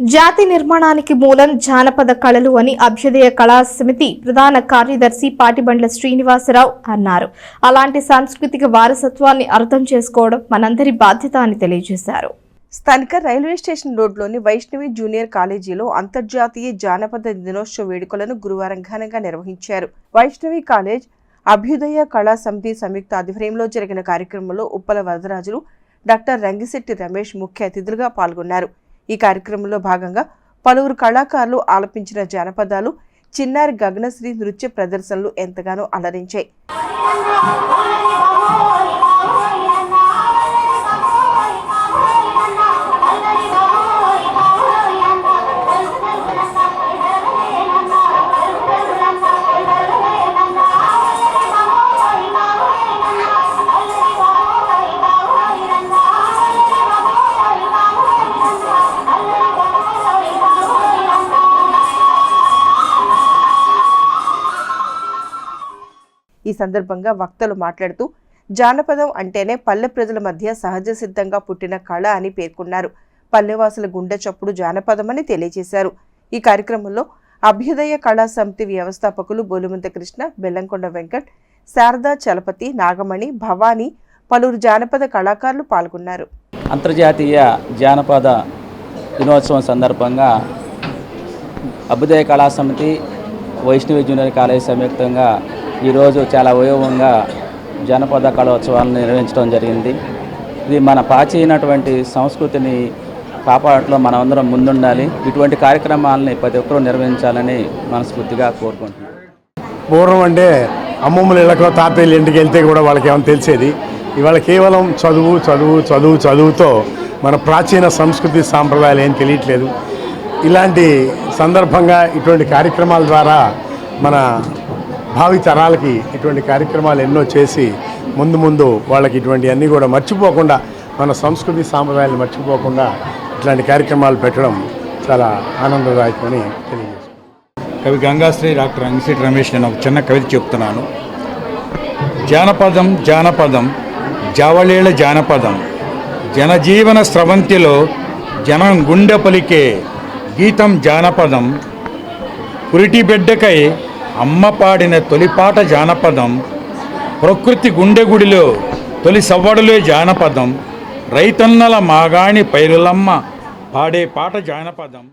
జాతి నిర్మాణానికి మూలం జానపద కళలు అని అభ్యుదయ కళా సమితి ప్రధాన కార్యదర్శి పాటిబండ్ల శ్రీనివాసరావు అన్నారు. అలాంటి సాంస్కృతిక వారసత్వాన్ని అర్థం చేసుకోవడం మనందరి బాధ్యత అని తెలియజేశారు. స్థానిక రైల్వే స్టేషన్ రోడ్లోని వైష్ణవి జూనియర్ కాలేజీలో అంతర్జాతీయ జానపద దినోత్సవ వేడుకలను గురువారం ఘనంగా నిర్వహించారు. వైష్ణవి కాలేజ్ అభ్యుదయ కళా సమితి సంయుక్త ఆధ్వర్యంలో జరిగిన కార్యక్రమంలో ఉప్పల వరదరాజులు డాక్టర్ రంగిశెట్టి రమేష్ ముఖ్య అతిథులుగా పాల్గొన్నారు. ఈ కార్యక్రమంలో భాగంగా పలువురు కళాకారులు ఆలపించిన జానపదాలు చిన్నారి గగనశ్రీ నృత్య ప్రదర్శనలు ఎంతగానో అలరించాయి. ఈ సందర్భంగా వక్తలు మాట్లాడుతూ జానపదం అంటేనే పల్లె ప్రజల మధ్య సహజ సిద్ధంగా పుట్టిన కళ అని పేర్కొన్నారు. పల్లెవాసుల గుండె చప్పుడు జానపదం అని తెలియజేశారు. ఈ కార్యక్రమంలో అభ్యుదయ కళా సమితి వ్యవస్థాపకులు బోలుమంత కృష్ణ బెల్లంకొండ వెంకట్ శారదా చలపతి నాగమణి భవానీ పలువురు జానపద కళాకారులు పాల్గొన్నారు. అంతర్జాతీయ జానపద దినోత్సవం సందర్భంగా అభ్యుదయ కళా సమితి వైష్ణవి జూనియర్ కాలేజ్ సంయుక్తంగా ఈరోజు చాలా వైభవంగా జానపద కళోత్సవాలను నిర్వహించడం జరిగింది. ఇది మన ప్రాచీనటువంటి సంస్కృతిని కాపాడటంలో మనమందరం ముందుండాలి. ఇటువంటి కార్యక్రమాలని ప్రతి ఒక్కరూ నిర్వహించాలని మనస్ఫూర్తిగా కోరుకుంటున్నాను పూర్వం అంటే అమ్మమ్మల ఇళ్ళకో తాతయ్యలు ఇంటికి వెళ్తే కూడా వాళ్ళకి ఏమైనా తెలిసేది. ఇవాళ కేవలం చదువు చదువు చదువు చదువుతో మన ప్రాచీన సంస్కృతి సాంప్రదాయాలు ఏం తెలియట్లేదు. ఇలాంటి సందర్భంగా ఇటువంటి కార్యక్రమాల ద్వారా మన భావి తరాలకి ఇటువంటి కార్యక్రమాలు ఎన్నో చేసి ముందు ముందు వాళ్ళకి ఇటువంటి అన్నీ కూడా మర్చిపోకుండా మన సంస్కృతి సాంప్రదాయాలు మర్చిపోకుండా ఇట్లాంటి కార్యక్రమాలు పెట్టడం చాలా ఆనందదాయకమని తెలియజేస్తాను కవి గంగాశ్రీ డాక్టర్ అంగిశెట్టి రమేష్ నేను ఒక చిన్న కవిత చెప్తున్నాను. జానపదం జానపదం జావళీల జానపదం జనజీవన స్రవంతిలో జనం గుండె పలికే గీతం జానపదం పురిటి బిడ్డకై అమ్మ పాడిన తొలిపాట జానపదం ప్రకృతి గుండె గుడిలో తొలి సవ్వడులే జానపదం రైతన్నల మాగాణి పైరులమ్మ పాడే పాట జానపదం.